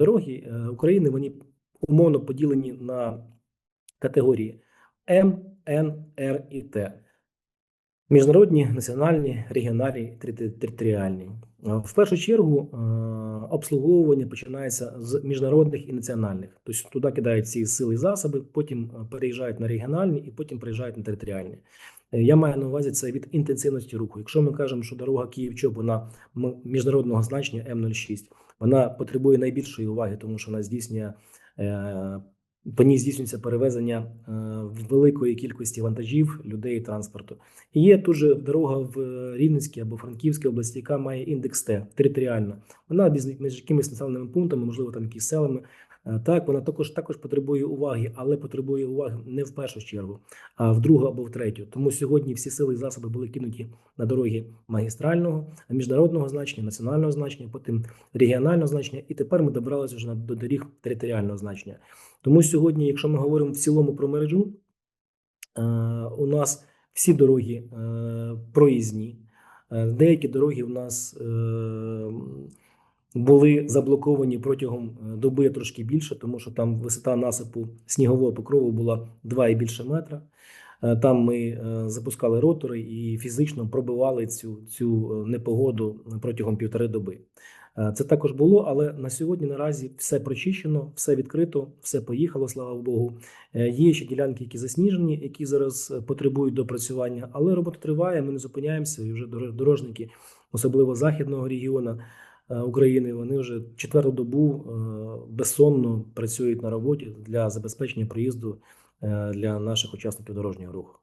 дороги е, України вони умовно поділені на категорії М, Н, Р і Т. Міжнародні, національні, регіональні, територіальні. В першу чергу е, обслуговування починається з міжнародних і національних. Тобто туди кидають ці сили і засоби, потім е, переїжджають на регіональні і потім переїжджають на територіальні. Е, Я маю на увазі це від інтенсивності руху. Якщо ми кажемо, що дорога Київ-Чоп, вона міжнародного значення М06, вона потребує найбільшої уваги, тому що вона здійснює по ній здійснюється перевезення е, великої кількості вантажів, людей і транспорту. І є тут же дорога в Рівненській або Франківській області, яка має індекс Т територіально. Вона між якимись населеними пунктами, можливо, там якісь селами. Е, Так, вона також також потребує уваги, але потребує уваги не в першу чергу, а в другу або в третю. Тому сьогодні всі сили і засоби були кинуті на дороги магістрального, міжнародного значення, національного значення, потім регіонального значення, і тепер ми добралися вже до доріг територіального значення. Тому сьогодні, якщо ми говоримо в цілому про мережу, е, у нас всі дороги е, проїзні. Деякі дороги у нас були заблоковані протягом е, доби трошки більше, тому що там висота насипу снігового покрову була 2 і більше метра. Е, Там ми е, запускали ротори і фізично пробивали цю, цю непогоду протягом півтори доби. Це також було, але на сьогодні наразі все прочищено, все відкрито, все поїхало, слава Богу. Є ще ділянки, які засніжені, які зараз потребують допрацювання, але робота триває. Ми не зупиняємося. І вже дор- дорожники, особливо західного регіону України, вони вже четверту добу е, безсонно працюють на роботі для забезпечення проїзду е, для наших учасників дорожнього руху.